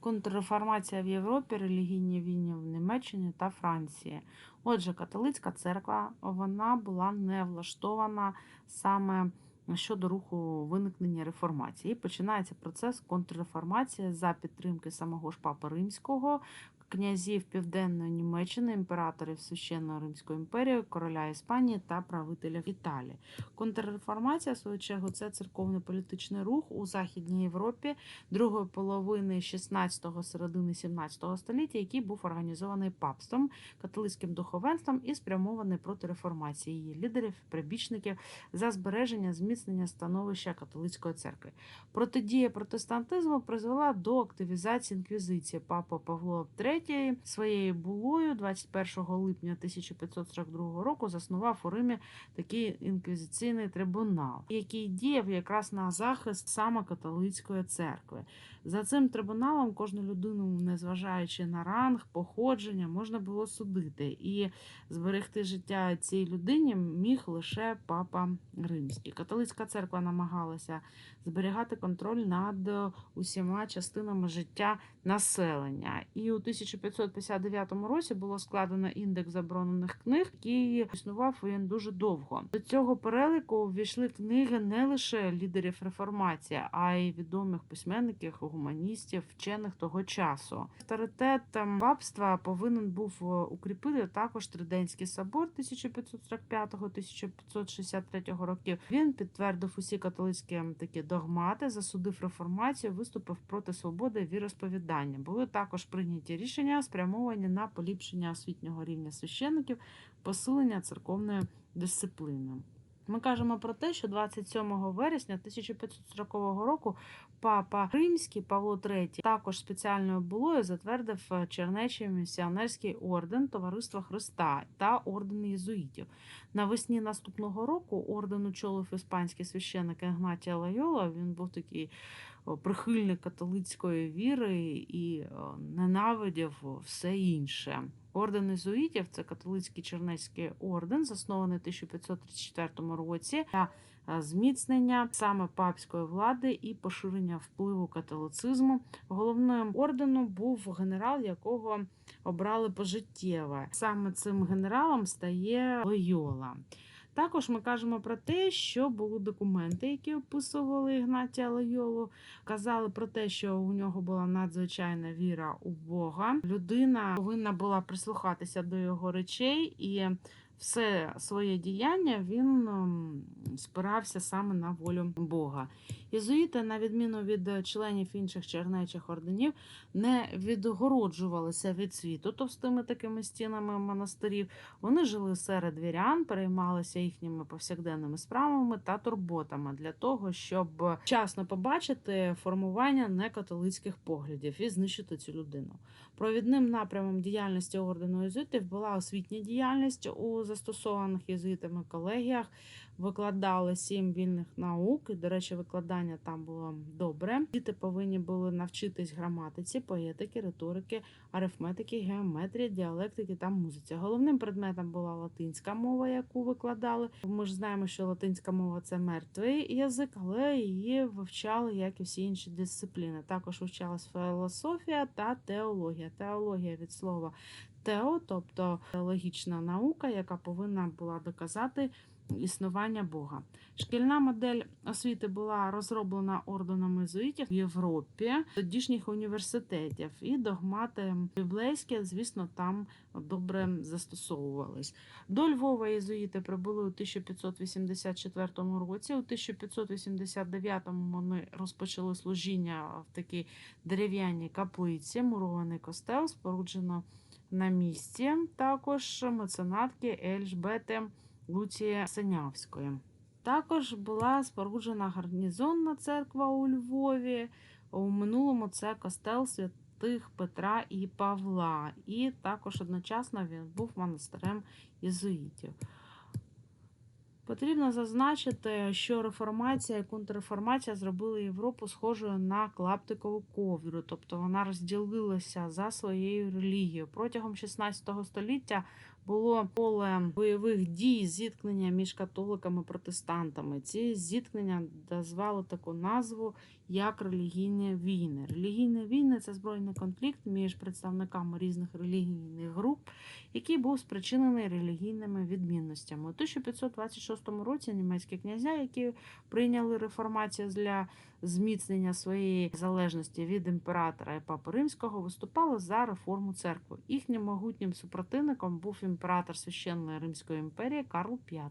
Контрреформація в Європі, релігійні війни в Німеччині та Франції. Отже, католицька церква вона була не влаштована саме щодо руху виникнення реформації. І починається процес контрреформації за підтримки самого ж Папи Римського, князів Південної Німеччини, імператорів Священної Римської імперії, короля Іспанії та правителів Італії. Контрреформація, в свою чергу, це церковний політичний рух у Західній Європі другої половини 16-го, середини 17-го століття, який був організований папством, католицьким духовенством і спрямований проти реформації її лідерів, прибічників за збереження зміцнення становища католицької церкви. Протидія протестантизму призвела до активізації інквізиції. Папа Павло III своєю булою 21 липня 1542 року заснував у Римі такий інквізиційний трибунал, який діяв якраз на захист саме католицької церкви. За цим трибуналом кожну людину, незважаючи на ранг, походження, можна було судити, і зберегти життя цій людині міг лише папа римський. Католицька церква намагалася зберігати контроль над усіма частинами життя населення. І у 1559 році було складено індекс заборонених книг, який існував він дуже довго. До цього переліку ввійшли книги не лише лідерів реформації, а й відомих письменників, гуманістів, вчених того часу. Авторитет папства повинен був е, укріпити також Триденський собор 1545-1563 років. Він підтвердив усі католицькі такі догмати, засудив реформацію, виступив проти свободи віросповідання. Були також прийняті рішення, спрямовані на поліпшення освітнього рівня священників, посилення церковної дисципліни. Ми кажемо про те, що 27 вересня 1540 року папа Римський Павло III також спеціальною булою затвердив е, Чернечий місіонерський орден Товариства Христа та орден єзуїтів. Навесні наступного року орден очолив іспанський священник Ігнатія Лайола. Він був такий прихильник католицької віри і ненавидів все інше. Орден ізуїтів це католицький чернецький орден, заснований у 1534 році для е, зміцнення саме папської влади і поширення впливу католицизму. Головним орденом був генерал, якого обрали пожиттєво. Саме цим генералом стає Лойола. Також ми кажемо про те, що були документи, які описували Ігнатія Лойолу. Казали про те, що у нього була надзвичайна віра у Бога. Людина повинна була прислухатися до його речей і все своє діяння він ем, спирався саме на волю Бога. Єзуїти, на відміну від членів інших чернечих орденів, не відгороджувалися від світу товстими такими стінами монастирів. Вони жили серед вірян, переймалися їхніми повсякденними справами та турботами для того, щоб вчасно побачити формування некатолицьких поглядів і знищити цю людину. Провідним напрямом діяльності ордену єзуїтів була освітня діяльність у застосованих єзуїтами колегіях. Викладали сім вільних наук. І, до речі, викладання там було добре. Діти повинні були навчитись граматиці, поетики, риторики, арифметики, геометрії, діалектики та музиці. Головним предметом була латинська мова, яку викладали. Ми ж знаємо, що латинська мова це мертвий язик, але її вивчали, як і всі інші дисципліни. Також вивчалась філософія та теологія. Теологія від слова тео, тобто логічна наука, яка повинна була доказати існування Бога. Шкільна модель освіти була розроблена орденом єзуїтів в Європі, тодішніх університетів, і догмати біблейські, звісно, там добре застосовувались. До Львова єзуїти прибули у 1584 році. У 1589 вони розпочали служіння в такій дерев'яній каплиці, мурований костел, споруджено на місці. Також меценатки Ельжбети Луції Синявської. Також була споруджена гарнізонна церква у Львові. У минулому це костел святих Петра і Павла. І також одночасно він був монастирем єзуїтів. Потрібно зазначити, що реформація і контрреформація зробили Європу схожою на клаптикову ковдру, тобто вона розділилася за своєю релігією. Протягом 16 століття було поле бойових дій, зіткнення між католиками і протестантами. Ці зіткнення дозвали таку назву як релігійні війни. Релігійні війни це збройний конфлікт між представниками різних релігійних груп, який був спричинений релігійними відмінностями. У 1526 році німецькі князя, які прийняли реформацію для зміцнення своєї залежності від імператора і папи римського, виступали за реформу церкви. Їхнім могутнім супротивником був імператор священної Римської імперії Карл V,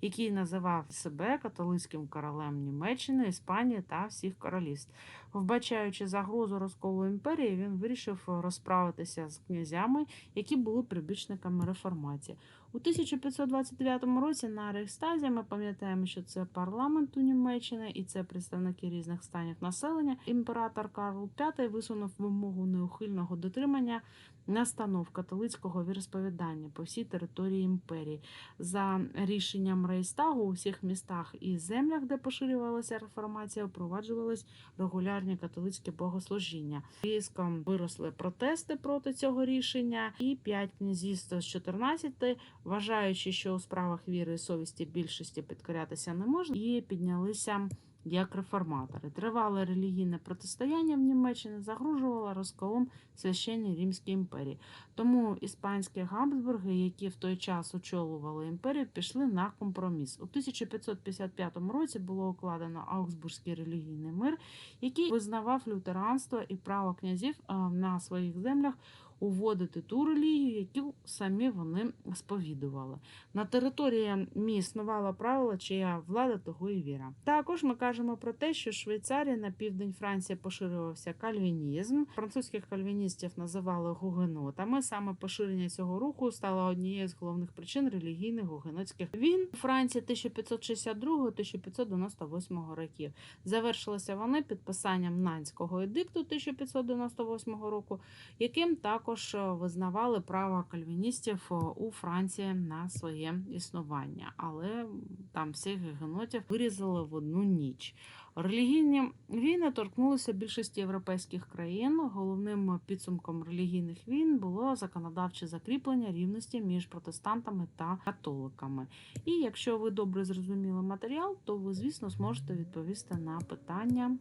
який називав себе католицьким королем Німеччини, Іспанії та всіх королівств. Вбачаючи загрозу розколу імперії, він вирішив розправитися з князями, які були прибічниками реформації. У 1529 році на Рейхстазі ми пам'ятаємо, що це парламент у Німеччини і це представники різних станів населення. Імператор Карл V висунув вимогу неухильного дотримання настанов католицького віросповідання по всій території імперії. За рішенням Рейхстагу у всіх містах і землях, де поширювалася реформація, впроваджувались регулярні католицькі богослужіння. Різко виросли протести проти цього рішення, і п'ять князівств з 14, вважаючи, що у справах віри і совісті більшості підкорятися не можна, і піднялися. Як реформатори тривале релігійне протистояння в Німеччині загрожувало розколом священній Римській імперії. Тому іспанські Габсбурги, які в той час очолювали імперію, пішли на компроміс. У 1555 році було укладено Аугсбурзький релігійний мир, який визнавав лютеранство і право князів на своїх землях уводити ту релігію, яку самі вони сповідували. На території міст існувало правило, чия влада того і віра. Також ми кажемо про те, що в Швейцарії на південь Франції поширювався кальвінізм. Французьких кальвіністів називали гугенотами. Саме поширення цього руху стало однією з головних причин релігійних гугенотських війн у Франції 1562-1598 років. Завершилися вони підписанням Нанського едикту 1598 року, яким також визнавали право кальвіністів у Франції на своє існування, але там всіх генотів вирізали в одну ніч. Релігійні війни торкнулися більшості європейських країн. Головним підсумком релігійних війн було законодавче закріплення рівності між протестантами та католиками. І якщо ви добре зрозуміли матеріал, то ви, звісно, зможете відповісти на питання,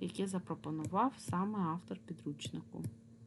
яке запропонував саме автор підручнику.